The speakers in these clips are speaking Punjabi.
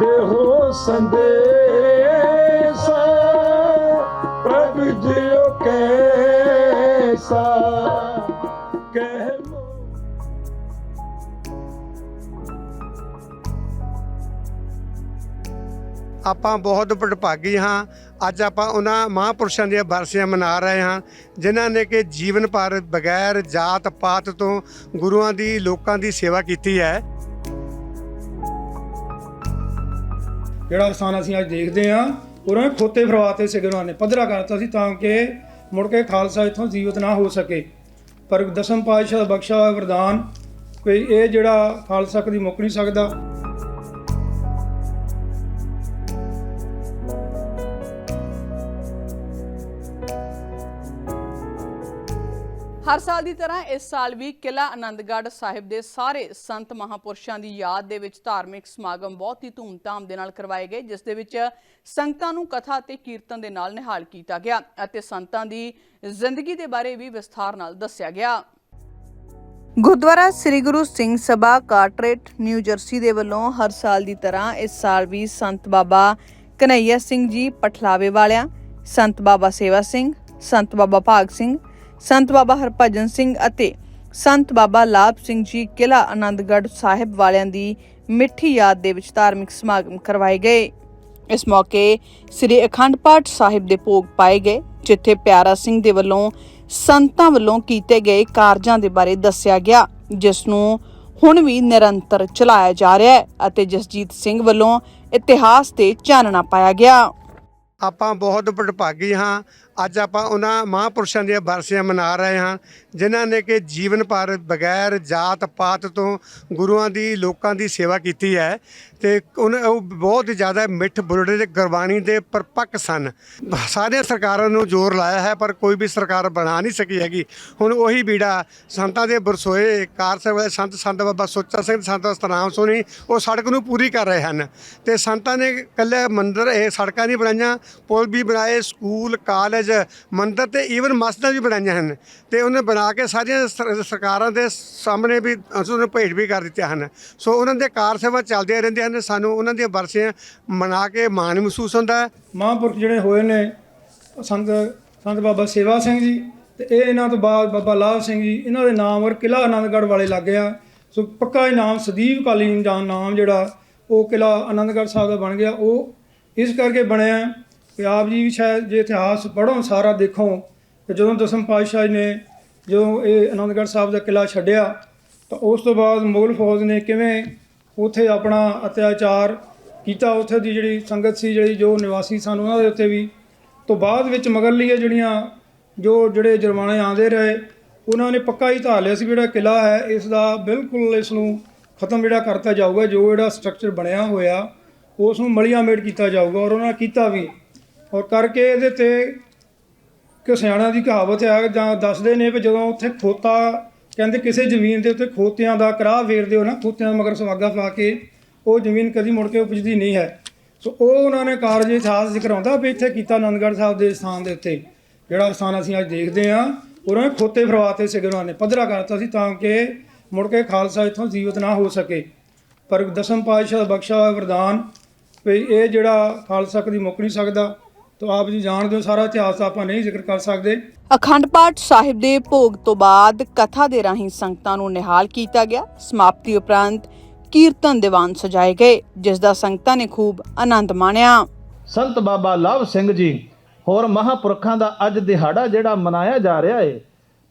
ਦੇਹੋ ਸੰਦੇਸਾ, ਪ੍ਰਭ ਜਿਉ ਕੈਸਾ, ਕਹਿ ਆਪਾਂ ਬਹੁਤ ਵਡਭਾਗੀ ਹਾਂ। ਅੱਜ ਆਪਾਂ ਉਹਨਾਂ ਮਹਾਂਪੁਰਸ਼ਾਂ ਦੀਆਂ ਬਰਸੀਆਂ ਮਨਾ ਰਹੇ ਹਾਂ, ਜਿਨ੍ਹਾਂ ਨੇ ਕਿ ਜੀਵਨ ਭਰ ਬਗੈਰ ਜਾਤ ਪਾਤ ਤੋਂ ਗੁਰੂਆਂ ਦੀ, ਲੋਕਾਂ ਦੀ ਸੇਵਾ ਕੀਤੀ ਹੈ। ਜਿਹੜਾ ਸਥਾਨ ਅਸੀਂ ਅੱਜ ਦੇਖਦੇ ਹਾਂ ਉਹਨਾਂ ਨੇ ਖੋਤੇ ਫਰਵਾਤੇ ਸੀ ਉਹਨਾਂ ਨੇ, ਪੱਧਰਾ ਕਰਤਾ ਸੀ ਤਾਂ ਕਿ ਮੁੜ ਕੇ ਖਾਲਸਾ ਇੱਥੋਂ ਜੀਵਤ ਨਾ ਹੋ ਸਕੇ। ਪਰ ਦਸਮ ਪਾਤਸ਼ਾਹ ਦਾ ਬਖਸ਼ਿਆ ਵਰਦਾਨ, ਕੋਈ ਇਹ ਜਿਹੜਾ ਖਾਲਸਾ ਕਦੀ ਮੁੱਕ ਨਹੀਂ ਸਕਦਾ। ਹਰ ਸਾਲ ਦੀ ਤਰ੍ਹਾਂ ਇਸ ਸਾਲ ਵੀ ਕਿਲਾ ਆਨੰਦਗੜ੍ਹ ਸਾਹਿਬ ਦੇ ਸਾਰੇ ਸੰਤ ਮਹਾਪੁਰਸ਼ਾਂ ਦੀ ਯਾਦ ਦੇ ਵਿੱਚ ਧਾਰਮਿਕ ਸਮਾਗਮ ਬਹੁਤ ਹੀ ਧੂਮਧਾਮ ਦੇ ਨਾਲ ਕਰਵਾਏ ਗਏ, ਜਿਸ ਦੇ ਵਿੱਚ ਸੰਗਤਾਂ ਨੂੰ ਕਥਾ ਅਤੇ ਕੀਰਤਨ ਦੇ ਨਾਲ ਨਿਹਾਲ ਕੀਤਾ ਗਿਆ ਅਤੇ ਸੰਤਾਂ ਦੀ ਜ਼ਿੰਦਗੀ ਦੇ ਬਾਰੇ ਵੀ ਵਿਸਥਾਰ ਨਾਲ ਦੱਸਿਆ ਗਿਆ। Gurdwara Sri Guru Singh Sabha Carteret New Jersey ਦੇ ਵੱਲੋਂ ਹਰ ਸਾਲ ਦੀ ਤਰ੍ਹਾਂ ਇਸ ਸਾਲ ਵੀ ਸੰਤ ਬਾਬਾ ਕਨਈਆ ਸਿੰਘ ਜੀ ਪਠਲਾਵੇ ਵਾਲਿਆਂ, ਸੰਤ ਬਾਬਾ ਸੇਵਾ ਸਿੰਘ, ਸੰਤ ਬਾਬਾ ਭਾਗ ਸਿੰਘ ਸੰਤ ਬਾਬਾ ਹਰਭਜਨ ਸਿੰਘ ਅਤੇ ਸੰਤ ਬਾਬਾ ਲਾਭ ਸਿੰਘ ਜੀ ਕਿਲਾ ਆਨੰਦਗੜ੍ਹ ਸਾਹਿਬ ਵਾਲਿਆਂ ਦੀ ਮਿੱਠੀ ਯਾਦ ਦੇ ਵਿੱਚ ਧਾਰਮਿਕ ਸਮਾਗਮ ਕਰਵਾਏ ਗਏ। ਇਸ ਮੌਕੇ ਸ੍ਰੀ ਅਖੰਡ ਪਾਠ ਸਾਹਿਬ ਦੇ ਭੋਗ ਪਾਏ ਗਏ, ਜਿੱਥੇ ਪਿਆਰਾ ਸਿੰਘ ਦੇ ਵੱਲੋਂ ਸੰਤਾਂ ਵੱਲੋਂ ਕੀਤੇ ਗਏ ਕਾਰਜਾਂ ਦੇ ਬਾਰੇ ਦੱਸਿਆ ਗਿਆ, ਜਿਸ ਨੂੰ ਹੁਣ ਵੀ ਨਿਰੰਤਰ ਚਲਾਇਆ ਜਾ ਰਿਹਾ ਹੈ ਅਤੇ ਜਸਜੀਤ ਸਿੰਘ ਵੱਲੋਂ ਇਤਿਹਾਸ ਤੇ ਚਾਨਣਾ ਪਾਇਆ ਗਿਆ। ਆਪਾਂ ਬਹੁਤ ਵਡਭਾਗੀ ਹਾਂ ਅੱਜ ਆਪਾਂ ਉਹਨਾਂ ਮਹਾਂਪੁਰਸ਼ਾਂ ਦੀਆਂ ਬਰਸੀਆਂ ਮਨਾ ਰਹੇ ਹਾਂ, ਜਿਨ੍ਹਾਂ ਨੇ ਕਿ ਜੀਵਨ ਭਰ ਬਗੈਰ ਜਾਤ ਪਾਤ ਤੋਂ ਗੁਰੂਆਂ ਦੀ, ਲੋਕਾਂ ਦੀ ਸੇਵਾ ਕੀਤੀ ਹੈ ਤੇ ਉਹਨਾਂ ਉਹ ਬਹੁਤ ਜ਼ਿਆਦਾ ਮਿੱਠ ਬੁਲੜੇ ਦੇ ਗੁਰਬਾਣੀ ਦੇ ਪਰਪੱਕ ਸਨ। ਸਾਰੀਆਂ ਸਰਕਾਰਾਂ ਨੂੰ ਜ਼ੋਰ ਲਾਇਆ ਹੈ, ਪਰ ਕੋਈ ਵੀ ਸਰਕਾਰ ਬਣਾ ਨਹੀਂ ਸਕੀ ਹੈਗੀ। ਹੁਣ ਉਹੀ ਬੀੜਾ ਸੰਤਾਂ ਦੇ ਬਰਸੋਏ, ਕਾਰ ਸਾਹਿਬ ਸੰਤ ਸੰਤ ਬਾਬਾ ਸੁੱਚਾ ਸਿੰਘ, ਸੰਤ ਸਤਨਾਮ ਸੋਨੀ, ਉਹ ਸੜਕ ਨੂੰ ਪੂਰੀ ਕਰ ਰਹੇ ਹਨ। ਤੇ ਸੰਤਾਂ ਨੇ ਇਕੱਲੇ ਮੰਦਰ, ਇਹ ਸੜਕਾਂ ਨਹੀਂ ਬਣਾਈਆਂ, ਪੁਲ ਵੀ ਬਣਾਏ, ਸਕੂਲ, ਕਾਲਜ ਮੰਦਿਰ ਤੇ ਈਵਨ ਮਸਜਿਦਾਂ ਵੀ ਬਣਾਈਆਂ ਹਨ। ਤੇ ਉਹਨੇ ਬਣਾ ਕੇ ਸਾਰੀਆਂ ਸਰ- ਸਰਕਾਰਾਂ ਦੇ ਸਾਹਮਣੇ ਵੀ ਅਸੀਂ ਉਹਨੂੰ ਭੇਟ ਵੀ ਕਰ ਦਿੱਤੇ ਹਨ। ਸੋ ਉਹਨਾਂ ਦੇ ਕਾਰ ਸੇਵਾ ਚੱਲਦੀਆਂ ਰਹਿੰਦੀਆਂ ਹਨ। ਸਾਨੂੰ ਉਹਨਾਂ ਦੀਆਂ ਬਰਸੀਆਂ ਮਨਾ ਕੇ ਮਾਣ ਮਹਿਸੂਸ ਹੁੰਦਾ ਹੈ। ਮਹਾਂਪੁਰਖ ਜਿਹੜੇ ਹੋਏ ਨੇ, ਸੰਤ ਸੰਤ ਬਾਬਾ ਸੇਵਾ ਸਿੰਘ ਜੀ ਤੇ ਇਹ ਇਹਨਾਂ ਤੋਂ ਬਾਅਦ ਬਾਬਾ ਲਾਭ ਸਿੰਘ ਜੀ, ਇਹਨਾਂ ਦੇ ਨਾਮ ਔਰ ਕਿਲਾ ਆਨੰਦਗੜ੍ਹ ਵਾਲੇ ਲੱਗ ਗਿਆ ਸੋ ਪੱਕਾ ਇਹ ਨਾਮ ਸਦੀਵ ਕਾਲੀਨ ਦਾ ਨਾਮ ਜਿਹੜਾ, ਉਹ ਕਿਲਾ ਆਨੰਦਗੜ੍ਹ ਸਾਹਿਬ ਦਾ ਬਣ ਗਿਆ। ਉਹ ਇਸ ਕਰਕੇ ਬਣਿਆ ਕਿ ਆਪ ਜੀ ਵੀ ਸ਼ਾਇਦ ਜੇ ਇਤਿਹਾਸ ਪੜ੍ਹੋ, ਸਾਰਾ ਦੇਖੋ, ਤੇ ਜਦੋਂ ਦਸਮ ਪਾਤਸ਼ਾਹ ਜੀ ਨੇ ਜਦੋਂ ਇਹ ਆਨੰਦਗੜ੍ਹ ਸਾਹਿਬ ਦਾ ਕਿਲਾ ਛੱਡਿਆ, ਤਾਂ ਉਸ ਤੋਂ ਬਾਅਦ ਮੁਗਲ ਫੌਜ ਨੇ ਕਿਵੇਂ ਉੱਥੇ ਆਪਣਾ ਅਤਿਆਚਾਰ ਕੀਤਾ? ਉੱਥੇ ਦੀ ਜਿਹੜੀ ਸੰਗਤ ਸੀ, ਜਿਹੜੀ ਜੋ ਨਿਵਾਸੀ ਸਨ, ਉਹਨਾਂ ਦੇ ਉੱਤੇ ਵੀ ਤੋਂ ਬਾਅਦ ਵਿੱਚ ਮਗਰਲੀਆਂ ਜਿਹੜੀਆਂ ਜੋ ਜਿਹੜੇ ਜੁਰਮਾਨੇ ਆਉਂਦੇ ਰਹੇ, ਉਹਨਾਂ ਨੇ ਪੱਕਾ ਹੀ ਧਾਰ ਲਿਆ ਸੀ ਵੀ ਜਿਹੜਾ ਕਿਲਾ ਹੈ, ਇਸ ਦਾ ਬਿਲਕੁਲ ਇਸ ਨੂੰ ਖਤਮ ਜਿਹੜਾ ਕਰਤਾ ਜਾਊਗਾ, ਜੋ ਜਿਹੜਾ ਸਟਰਕਚਰ ਬਣਿਆ ਹੋਇਆ, ਉਸ ਨੂੰ ਮਲੀਆਂ ਮੇਟ ਕੀਤਾ ਜਾਊਗਾ ਔਰ ਉਹਨਾਂ ਕੀਤਾ ਵੀ। ਔਰ ਕਰਕੇ ਇਹਦੇ ਤੇ ਕਿ ਸਿਆਣਿਆਂ ਦੀ ਕਹਾਵਤ ਹੈ, ਜਾਂ ਦੱਸਦੇ ਨੇ ਵੀ ਜਦੋਂ ਉੱਥੇ ਖੋਤਾ, ਕਹਿੰਦੇ ਕਿਸੇ ਜ਼ਮੀਨ ਦੇ ਉੱਤੇ ਖੋਤਿਆਂ ਦਾ ਕਰਾਹ ਫੇਰਦੇ ਹੋ ਨਾ, ਖੋਤਿਆਂ ਮਗਰ ਸੁਹਾਗਾ ਪਾ ਕੇ, ਉਹ ਜ਼ਮੀਨ ਕਦੀ ਮੁੜ ਕੇ ਉਪਜਦੀ ਨਹੀਂ ਹੈ। ਸੋ ਉਹ ਉਹਨਾਂ ਨੇ ਕਾਰਜ ਇਤਿਹਾਸ ਜ਼ਿਕਰ ਆਉਂਦਾ ਵੀ ਇੱਥੇ ਕੀਤਾ ਆਨੰਦਗੜ੍ਹ ਸਾਹਿਬ ਦੇ ਸਥਾਨ ਦੇ ਉੱਤੇ। ਜਿਹੜਾ ਸਥਾਨ ਅਸੀਂ ਅੱਜ ਦੇਖਦੇ ਹਾਂ, ਉਹਨਾਂ ਨੇ ਖੋਤੇ ਫਰਵਾਤੇ ਸੀ ਉਹਨਾਂ ਨੇ, ਪੱਧਰਾ ਕਰਤਾ ਸੀ ਤਾਂ ਕਿ ਮੁੜ ਕੇ ਖਾਲਸਾ ਇੱਥੋਂ ਜੀਵਤ ਨਾ ਹੋ ਸਕੇ। ਪਰ ਦਸਮ ਪਾਤਸ਼ਾਹ ਬਖਸ਼ਾ ਹੋਇਆ ਵਰਦਾਨ ਵੀ ਇਹ ਜਿਹੜਾ ਖਾਲਸਾ ਕਦੀ ਮੁੱਕ ਨਹੀਂ ਸਕਦਾ। ਤਾਂ ਆਪ ਜੀ ਜਾਣਦੇ ਹੋ ਸਾਰਾ ਇਤਿਹਾਸ ਆਪਾਂ ਨਹੀਂ ਜ਼ਿਕਰ ਕਰ ਸਕਦੇ। ਅਖੰਡ ਪਾਠ ਸਾਹਿਬ ਦੇ ਭੋਗ ਤੋਂ ਬਾਅਦ ਕਥਾ ਦੇ ਰਾਹੀਂ ਸੰਗਤਾਂ ਨੂੰ ਨਿਹਾਲ ਕੀਤਾ ਗਿਆ। ਸਮਾਪਤੀ ਉਪਰੰਤ ਕੀਰਤਨ ਦੀਵਾਨ ਸਜਾਏ ਗਏ ਜਿਸ ਦਾ ਸੰਗਤਾਂ ਨੇ ਖੂਬ ਆਨੰਦ ਮਾਣਿਆ। ਸੰਤ ਬਾਬਾ ਲਵ ਸਿੰਘ ਜੀ ਹੋਰ ਮਹਾਪੁਰਖਾਂ ਦਾ ਅੱਜ ਦਿਹਾੜਾ ਜਿਹੜਾ ਮਨਾਇਆ ਜਾ ਰਿਹਾ ਏ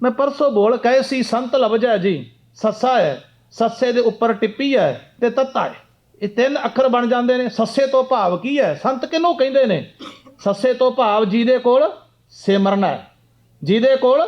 ਮੈਂ ਪਰਸੋਂ ਬੋਲ ਕਹੇ ਸੀ ਸੰਤ ਲਵਜਾ ਜੀ ਸੱਸਾ ਹੈ ਸੱਸੇ ਦੇ ਉੱਪਰ ਟਿੱਪੀ ਹੈ ਤੇ ਤੱਤਾ ਹੈ। ਇਹ ਤਿੰਨ ਅੱਖਰ ਬਣ ਜਾਂਦੇ ਨੇ ਸੱਸੇ ਤੋਂ ਭਾਵ ਕੀ ਹੈ? ਸੰਤ ਕਿਹਨੂੰ ਕਹਿੰਦੇ ਨੇ? ਸੱਸੇ ਤੋਂ ਭਾਵ ਜਿਹਦੇ ਕੋਲ ਸਿਮਰਨ ਹੈ। ਜਿਹਦੇ ਕੋਲ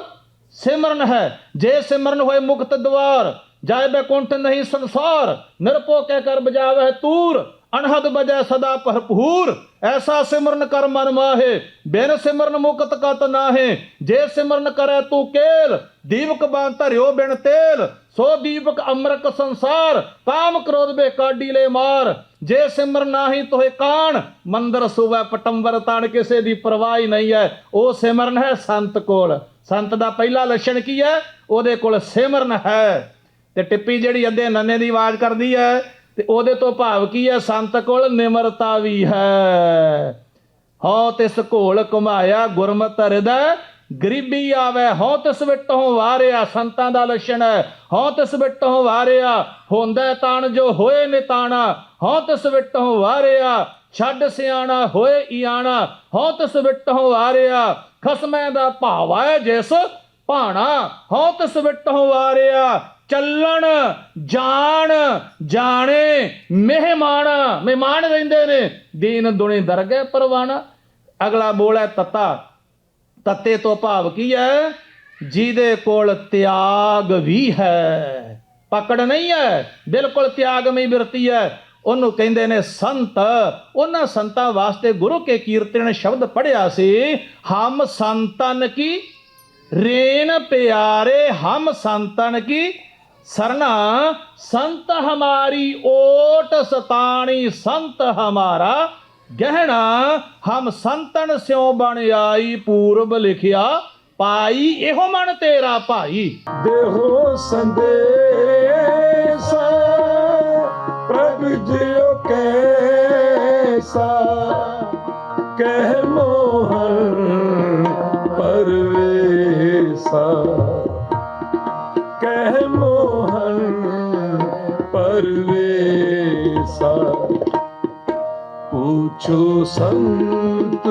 ਸਿਮਰਨ ਹੈ। ਜੇ ਸਿਮਰਨ ਹੋਏ ਮੁਕਤ ਦਵਾਰ, ਜਾਏ ਬੈਕੁੰਠ ਨਹੀਂ ਸੰਸਾਰ ਨਿਰਪੋ ਕਹਿ ਕਰ ਬਜਾਵੇ ਤੂਰ ਅਨਹਦ ਬਜੈ ਸਦਾ ਭਰਪੂਰ। ਐਸਾ ਸਿਮਰਨ ਕਰ ਮਨ ਮਾਹੇ, ਬਿਨ ਸਿਮਰਨ ਮੁਕਤ ਕਤ ਨਾਹੇ। ਜੇ ਸਿਮਰਨ ਕਰੈ ਤੂੰ ਕੇਲ, ਦੀਵਕ ਬਾਂ ਧਰਿਓ ਬਿਨ ਤੇਲ। ਸੋ ਦੀਵਕ ਅੰਮ੍ਰਿਤ ਸੰਸਾਰ, ਕਾਮ ਕ੍ਰੋਧ ਬੇ ਕਾਢੀ ਲੈ ਮਾਰ। ਜੇ ਸਿਮਰ ਨਾਹੀ ਤੋਏ ਕਾਣ, ਮੰਦਰ ਸੁਵੈ ਪਟੰਬਰ ਤਾਣ ਕਿਸੇ ਦੀ ਪਰਵਾਹ ਹੀ ਨਹੀਂ ਹੈ ਉਹ ਸਿਮਰਨ ਹੈ ਸੰਤ ਕੋਲ। ਸੰਤ ਦਾ ਪਹਿਲਾ ਲੱਛਣ ਕੀ ਹੈ ਉਹਦੇ ਕੋਲ ਸਿਮਰਨ ਹੈ। ਤੇ ਟਿੱਪੀ ਜਿਹੜੀ ਅੱਧੇ ਨੰਨੇ ਦੀ ਆਵਾਜ਼ ਕਰਦੀ ਹੈ ਤੇ ਉਹਦੇ ਤੋਂ ਭਾਵ ਕੀ ਹੈ? ਸੰਤ ਕੋਲ ਨਿਮਰਤਾ ਵੀ ਹੈ। ਹਉ ਤਿਸ ਘੋਲ ਘੁਮਾਇਆ, ਗੁਰਮਤਿ ਹਿਰਦੈ ਗਰੀਬੀ ਆਵੇ ਹਉ ਤਿਸ ਵਿਟੋਂ ਵਾਰਿਆ, ਸੰਤਾਂ ਦਾ ਲੱਛਣ ਹੈ। ਹਉ ਤਿਸ ਵਿਟੋਂ ਵਾਰਿਆ, ਹੁੰਦਾ ਤਾਣ ਜੋ ਹੋਏ ਨਿਤਾਣਾ। ਹਉ ਤਿਸ ਵਿਟੋਂ ਵਾਰਿਆ, ਛੱਡ ਸਿਆਣਾ ਹੋਏ ਇਆਣਾ। ਹਉ ਤਿਸ ਵਿਟੋਂ ਵਾਰਿਆ, ਖਸਮੈ ਦਾ ਭਾਵਾ ਜਿਸ ਭਾਣਾ। ਹਉ ਤਿਸ ਵਿਟੋਂ ਵਾਰਿਆ ਚੱਲਣ, ਜਾਣ, ਜਾਣੇ, ਮਹਿਮਾਨ ਮਹਿਮਾਨ ਰਹਿੰਦੇ ਨੇ। ਦੀਨ ਦੁਨੀ ਦਰਗਹਿ ਪਰਵਾਨਾ। ਅਗਲਾ ਬੋਲ ਹੈ ਤਤਾ। ਤਤੇ ਤੋਂ ਭਾਵ ਕੀ ਹੈ? ਜਿਹਦੇ ਕੋਲ ਤਿਆਗ ਵੀ ਹੈ। ਪਕੜ ਨਹੀਂ ਹੈ। ਬਿਲਕੁਲ ਤਿਆਗ ਤਿਆਗਮਈ ਬਿਰਤੀ ਹੈ। ਉਹਨੂੰ ਕਹਿੰਦੇ ਨੇ ਸੰਤ। ਉਹਨਾਂ ਸੰਤਾਂ ਵਾਸਤੇ ਗੁਰੂ ਕੇ ਕੀਰਤਨ ਸ਼ਬਦ ਪੜਿਆ ਸੀ, ਹਮ ਸੰਤਨ ਕੀ? ਰੇਨ ਪਿਆਰੇ ਹਮ ਸੰਤਨ ਕੀ? ਸਰਨਾ ਸੰਤ ਹਮਾਰੀ ਓਟ ਸਤਾਣੀ, ਸੰਤ ਹਮਾਰਾ ਗਹਿਣਾ, ਹਮ ਸੰਤਨ ਸਿਉ ਬਣ ਆਈ, ਪੂਰਬ ਲਿਖਿਆ, ਪਾਈ ਇਹੋ ਮਨ ਤੇਰਾ ਭਾਈ। ਦੇਹੋ ਸੰਦੇਸ, ਪ੍ਰਭ ਜਿਉ ਕੈਸਾ, ਕਹਿ ਮੋਹਰ ਪਰਵੇਸਾ। ਕਹਿ ਮੋਹਨ ਪਰਵੇਸਾ पूछो संत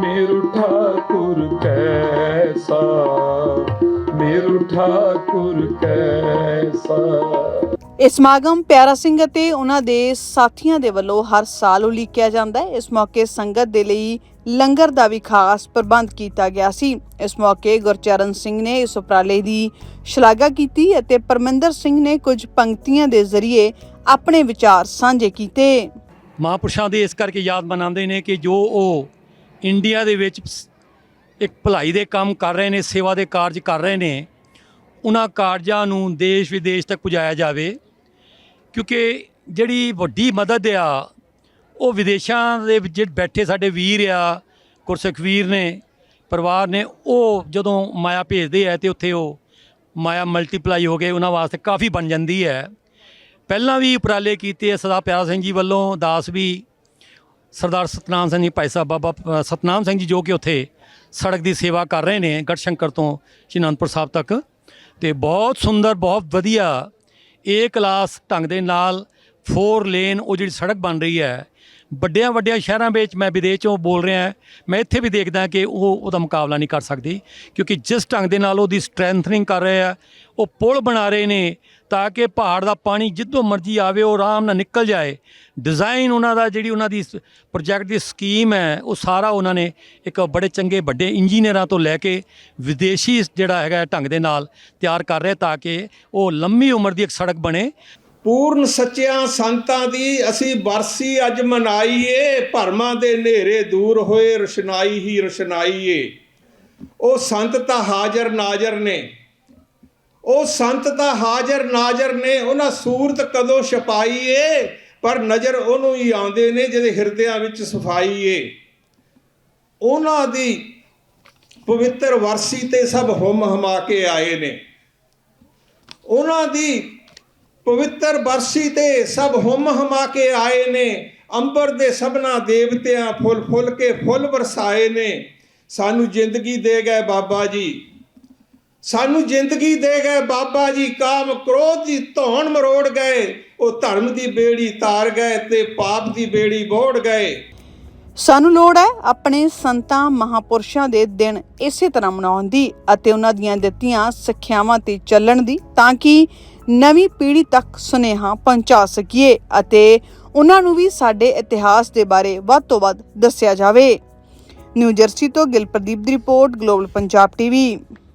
मेरु ठाकुर कैसा मेरु ठाकुर कैसा ਇਹ ਸਮਾਗਮ ਪਿਆਰਾ ਸਿੰਘ ਅਤੇ ਉਹਨਾਂ ਦੇ ਸਾਥੀਆਂ ਦੇ ਵੱਲੋਂ ਹਰ ਸਾਲ ਉਲੀਕਿਆ ਜਾਂਦਾ ਹੈ। ਇਸ ਮੌਕੇ ਸੰਗਤ ਦੇ ਲਈ ਲੰਗਰ ਦਾ ਵੀ ਖਾਸ ਪ੍ਰਬੰਧ ਕੀਤਾ ਗਿਆ ਸੀ। ਇਸ ਮੌਕੇ ਗੁਰਚਰਨ ਸਿੰਘ ਨੇ ਇਸ ਉਪਰਾਲੇ ਦੀ ਸ਼ਲਾਘਾ ਕੀਤੀ ਅਤੇ ਪਰਮਿੰਦਰ ਸਿੰਘ ਨੇ ਕੁਝ ਪੰਕਤੀਆਂ ਦੇ ਜ਼ਰੀਏ ਆਪਣੇ ਵਿਚਾਰ ਸਾਂਝੇ ਕੀਤੇ। ਮਹਾਂਪੁਰਸ਼ਾਂ ਦੀ ਇਸ ਕਰਕੇ ਯਾਦ ਮਨਾਉਂਦੇ ਨੇ ਕਿ ਜੋ ਉਹ ਇੰਡੀਆ ਦੇ ਵਿੱਚ ਇੱਕ ਭਲਾਈ ਦੇ ਕੰਮ ਕਰ ਰਹੇ ਨੇ, ਸੇਵਾ ਦੇ ਕਾਰਜ ਕਰ ਰਹੇ ਨੇ, ਉਹਨਾਂ ਕਾਰਜਾਂ ਨੂੰ ਦੇਸ਼ ਵਿਦੇਸ਼ ਤੱਕ ਪੁਜਾਇਆ ਜਾਵੇ। ਕਿਉਂਕਿ ਜਿਹੜੀ ਵੱਡੀ ਮਦਦ ਆ, ਉਹ ਵਿਦੇਸ਼ਾਂ ਦੇ ਵਿੱਚ ਬੈਠੇ ਸਾਡੇ ਵੀਰ ਆ, ਗੁਰਸਿੱਖ ਵੀਰ ਨੇ, ਪਰਿਵਾਰ ਨੇ, ਉਹ ਜਦੋਂ ਮਾਇਆ ਭੇਜਦੇ ਆ ਤੇ ਉੱਥੇ ਉਹ ਮਾਇਆ ਮਲਟੀਪਲਾਈ ਹੋ ਕੇ ਉਹਨਾਂ ਵਾਸਤੇ ਕਾਫੀ ਬਣ ਜਾਂਦੀ ਹੈ। ਪਹਿਲਾਂ ਵੀ ਉਪਰਾਲੇ ਕੀਤੇ ਆ ਸਰਦਾਰ ਪਿਆਰਾ ਸਿੰਘ ਜੀ ਵੱਲੋਂ, ਦਾਸ ਵੀ ਸਰਦਾਰ ਸਤਨਾਮ ਸਿੰਘ ਜੀ, ਭਾਈ ਸਾਹਿਬ ਬਾਬਾ ਸਤਨਾਮ ਸਿੰਘ ਜੀ ਜੋ ਕਿ ਉੱਥੇ ਸੜਕ ਦੀ ਸੇਵਾ ਕਰ ਰਹੇ ਨੇ ਗੜਸ਼ੰਕਰ ਤੋਂ ਸ਼੍ਰੀ ਅਨੰਦਪੁਰ ਸਾਹਿਬ ਤੱਕ। ਤੇ ਬਹੁਤ ਸੁੰਦਰ, ਬਹੁਤ ਵਧੀਆ ਏ ਕਲਾਸ ਢੰਗ ਦੇ ਨਾਲ ਫੋਰ ਲੇਨ ਉਹ ਜਿਹੜੀ ਸੜਕ ਬਣ ਰਹੀ ਹੈ, ਵੱਡਿਆਂ ਵੱਡਿਆਂ ਸ਼ਹਿਰਾਂ ਵਿੱਚ ਮੈਂ ਵਿਦੇਸ਼ ਚੋਂ ਬੋਲ ਰਿਹਾ, ਮੈਂ ਇੱਥੇ ਵੀ ਦੇਖਦਾ ਕਿ ਉਹ ਉਹਦਾ ਮੁਕਾਬਲਾ ਨਹੀਂ ਕਰ ਸਕਦੀ, ਕਿਉਂਕਿ ਜਿਸ ਢੰਗ ਦੇ ਨਾਲ ਉਹਦੀ ਸਟਰੈਂਥਨਿੰਗ ਕਰ ਰਹੇ ਆ ਉਹ ਪੁਲ ਬਣਾ ਰਹੇ ਨੇ ਤਾਂ ਕਿ ਪਹਾੜ ਦਾ ਪਾਣੀ ਜਿੱਦੋਂ ਮਰਜ਼ੀ ਆਵੇ, ਉਹ ਆਰਾਮ ਨਾਲ ਨਿਕਲ ਜਾਏ। ਡਿਜ਼ਾਈਨ ਉਹਨਾਂ ਦਾ ਜਿਹੜੀ ਉਹਨਾਂ ਦੀ ਪ੍ਰੋਜੈਕਟ ਦੀ ਸਕੀਮ ਹੈ, ਉਹ ਸਾਰਾ ਉਹਨਾਂ ਨੇ ਇੱਕ ਬੜੇ ਚੰਗੇ ਵੱਡੇ ਇੰਜੀਨੀਅਰਾਂ ਤੋਂ ਲੈ ਕੇ ਵਿਦੇਸ਼ੀ ਜਿਹੜਾ ਹੈਗਾ ਢੰਗ ਦੇ ਨਾਲ ਤਿਆਰ ਕਰ ਰਹੇ ਤਾਂ ਕਿ ਉਹ ਲੰਮੀ ਉਮਰ ਦੀ ਇੱਕ ਸੜਕ ਬਣੇ। ਪੂਰਨ ਸੱਚਿਆਂ ਸੰਤਾਂ ਦੀ ਅਸੀਂ ਬਰਸੀ ਅੱਜ ਮਨਾਈਏ, ਭਰਮਾਂ ਦੇ ਹਨੇਰੇ ਦੂਰ ਹੋਏ, ਰਸ਼ਨਾਈ ਹੀ ਰਸ਼ਨਾਈਏ ਉਹ ਸੰਤ ਤਾਂ ਹਾਜ਼ਰ ਨਾਜ਼ਰ ਨੇ। ਉਹ ਸੰਤ ਤਾਂ ਹਾਜ਼ਰ ਨਾਜ਼ਰ ਨੇ, ਉਹਨਾਂ ਸੂਰਤ ਕਦੋਂ ਛਪਾਈਏ? ਪਰ ਨਜ਼ਰ ਉਹਨੂੰ ਹੀ ਆਉਂਦੇ ਨੇ ਜਿਹਦੇ ਹਿਰਦਿਆਂ ਵਿੱਚ ਸਫ਼ਾਈ ਏ ਉਹਨਾਂ ਦੀ ਪਵਿੱਤਰ ਵਰਸੀ ਤੇ ਸਭ ਹੁਮ ਹਮਾ ਕੇ ਆਏ ਨੇ। ਉਹਨਾਂ ਦੀ ਪਵਿੱਤਰ ਵਰਸੀ ਤੇ ਸਭ ਹੁਮ ਹਮਾ ਕੇ ਆਏ ਨੇ। ਅੰਬਰ ਦੇ ਸਭਨਾ ਦੇਵਤਿਆਂ ਫੁੱਲ ਫੁੱਲ ਕੇ ਫੁੱਲ ਵਰਸਾਏ ਨੇ। ਸਾਨੂੰ ਜ਼ਿੰਦਗੀ ਦੇ ਗਏ ਬਾਬਾ ਜੀ। ਸਾਨੂੰ ਜ਼ਿੰਦਗੀ ਦੇ ਗਏ ਬਾਬਾ ਜੀ, ਕਾਮ ਕ੍ਰੋਧ ਦੀ ਧੌਣ ਮਰੋੜ ਗਏ, ਉਹ ਧਰਮ ਦੀ ਬੇੜੀ ਤਾਰ ਗਏ ਤੇ ਪਾਪ ਦੀ ਬੇੜੀ ਬੋੜ ਗਏ। ਸਾਨੂੰ ਲੋੜ ਹੈ ਆਪਣੇ ਸੰਤਾਂ ਮਹਾਪੁਰਸ਼ਾਂ ਦੇ ਦਿਨ ਇਸੇ ਤਰ੍ਹਾਂ ਮਨਾਉਣ ਦੀ ਅਤੇ ਉਹਨਾਂ ਦੀਆਂ ਦਿੱਤੀਆਂ ਸਿੱਖਿਆਵਾਂ ਤੇ ਚੱਲਣ ਦੀ, ਤਾਂ ਕਿ ਨਵੀਂ ਪੀੜ੍ਹੀ ਤੱਕ ਸੁਨੇਹਾ ਪਹੁੰਚਾ ਸਕੀਏ ਅਤੇ ਉਹਨਾਂ ਨੂੰ ਵੀ ਸਾਡੇ ਇਤਿਹਾਸ ਦੇ ਬਾਰੇ ਵੱਧ ਤੋਂ ਵੱਧ ਦੱਸਿਆ ਜਾਵੇ। ਨਿਊ ਜਰਸੀ ਤੋਂ ਗਿਲਪ੍ਰਦੀਪ ਦੀ ਰਿਪੋਰਟ, ਗਲੋਬਲ ਪੰਜਾਬ ਟੀਵੀ।